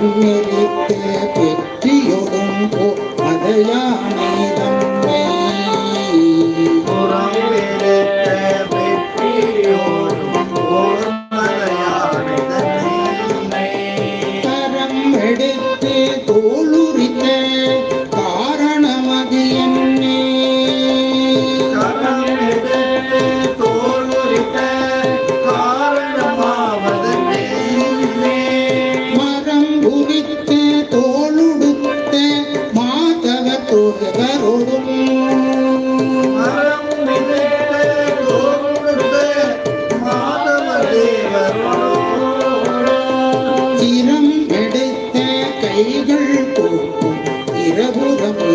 அறமெரித்த வெற்றியொடும் போ மதையானை தம்மை எடுத்து மாதவ சிரம் எடுத்த கைகள் போக்கும் இரவுரம்